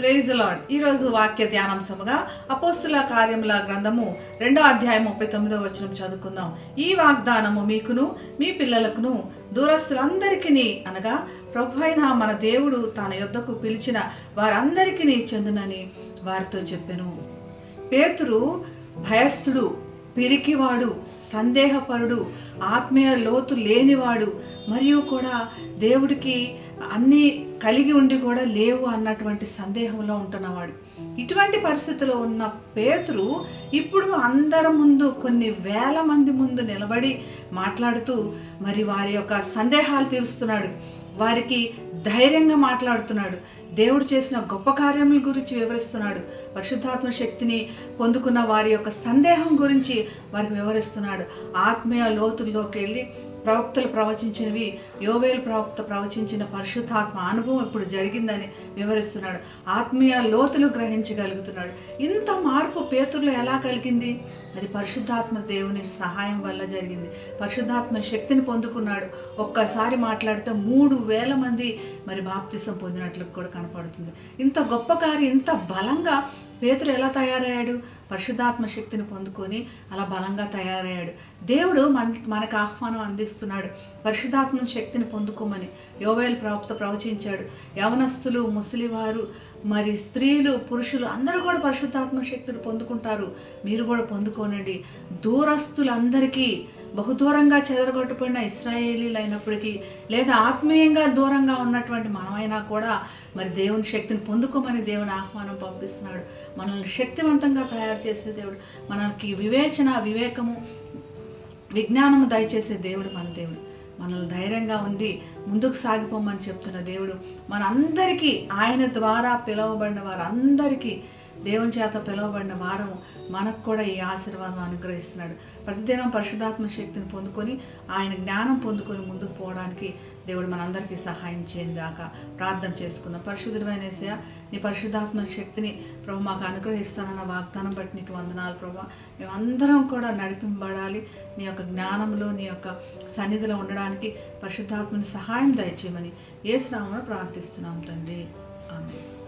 Praise lord. ఈరోజు వాక్య ధ్యానాంశముగా అపోస్తుల కార్యముల గ్రంథము రెండో అధ్యాయం ముప్పై తొమ్మిదో వచనం చదువుకుందాం. ఈ వాగ్దానము మీకును మీ పిల్లలకును దూరస్తులందరికీ అనగా ప్రభు అయిన మన దేవుడు తన యొద్దకు పిలిచిన వారందరికీ చెందునని వారితో చెప్పెను. పేతురు భయస్థుడు పిరికివాడు సందేహపరుడు ఆత్మీయ లోతు లేనివాడు మరియు కూడా దేవుడికి అన్నీ కలిగి ఉండి కూడా లేవు అన్నటువంటి సందేహంలో ఉంటున్నవాడు. ఇటువంటి పరిస్థితిలో ఉన్న పేతురు ఇప్పుడు అందరి ముందు కొన్ని వేల మంది ముందు నిలబడి మాట్లాడుతూ మరి వారి యొక్క సందేహాలు తీరుస్తున్నాడు. వారికి ధైర్యంగా మాట్లాడుతున్నాడు. దేవుడు చేసిన గొప్ప కార్యముల గురించి వివరిస్తున్నాడు. పరిశుద్ధాత్మ శక్తిని పొందుకున్న వారి యొక్క సందేహం గురించి వారికి వివరిస్తున్నాడు. ఆత్మీయ లోతుల్లోకి వెళ్ళి ప్రవక్తలు ప్రవచించినవి యోవేలు ప్రవక్త ప్రవచించిన పరిశుద్ధాత్మ అనుభవం ఇప్పుడు జరిగిందని వివరిస్తున్నాడు. ఆత్మీయ లోతులు గ్రహించగలుగుతున్నాడు. ఇంత మార్పు పేతుర్లో ఎలా కలిగింది? అది పరిశుద్ధాత్మ దేవుని సహాయం వల్ల జరిగింది. పరిశుద్ధాత్మ శక్తిని పొందుకున్నాడు. ఒక్కసారి మాట్లాడితే మూడు వేల మంది మరి బాప్తిసం పొందినట్లు కూడా కనపడుతుంది. ఇంత గొప్ప కార్యం ఇంత బలంగా పేతురు ఎలా తయారయ్యాడు? పరిశుద్ధాత్మ శక్తిని పొందుకొని అలా బలంగా తయారయ్యాడు. దేవుడు మన మనకు ఆహ్వానం అందిస్తున్నాడు. పరిశుద్ధాత్మ శక్తిని పొందుకోమని యోవేలు ప్రవక్త ప్రవచించాడు. యవనస్తులు ముసలివారు మరి స్త్రీలు పురుషులు అందరూ కూడా పరిశుద్ధాత్మ శక్తిని పొందుకుంటారు. మీరు కూడా పొందుకోనండి. దూరస్తులందరికీ బహుదూరంగా చెదరగొట్టుకున్న ఇస్రాయేలీలు అయినప్పటికీ లేదా ఆత్మీయంగా దూరంగా ఉన్నటువంటి మనమైనా కూడా మరి దేవుని శక్తిని పొందుకోమని దేవుని ఆహ్వానం పంపిస్తున్నాడు. మనల్ని శక్తివంతంగా తయారు చేసే దేవుడు మనకి వివేచన వివేకము విజ్ఞానము దయచేసే దేవుడు మన దేవుడు. మనల్ని ధైర్యంగా ఉండి ముందుకు సాగిపోమని చెప్తున్న దేవుడు. మనందరికీ ఆయన ద్వారా పిలువబడిన వారందరికీ దేవుని చేత పిలువబడిన వారం మనకు కూడా ఈ ఆశీర్వాదం అనుగ్రహిస్తున్నాడు. ప్రతిదినం పరిశుధాత్మ శక్తిని పొందుకొని ఆయన జ్ఞానం పొందుకొని ముందుకు పోవడానికి దేవుడు మనందరికీ సహాయం చేయను గాక. ప్రార్థన చేసుకుందాం. పరిశుద్ధమైన నీ పరిశుద్ధాత్మ శక్తిని ప్రభు మాకు అనుగ్రహిస్తానన్న వాగ్దానం బట్టి నీకు వందనాలు ప్రభు. మేమందరం కూడా నడిపింపబడాలి. నీ యొక్క జ్ఞానంలో నీ యొక్క సన్నిధిలో ఉండడానికి పరిశుద్ధాత్మని సహాయం దయచేయమని ఏ శ్రామను ప్రార్థిస్తున్నాం తండ్రి. ఆమె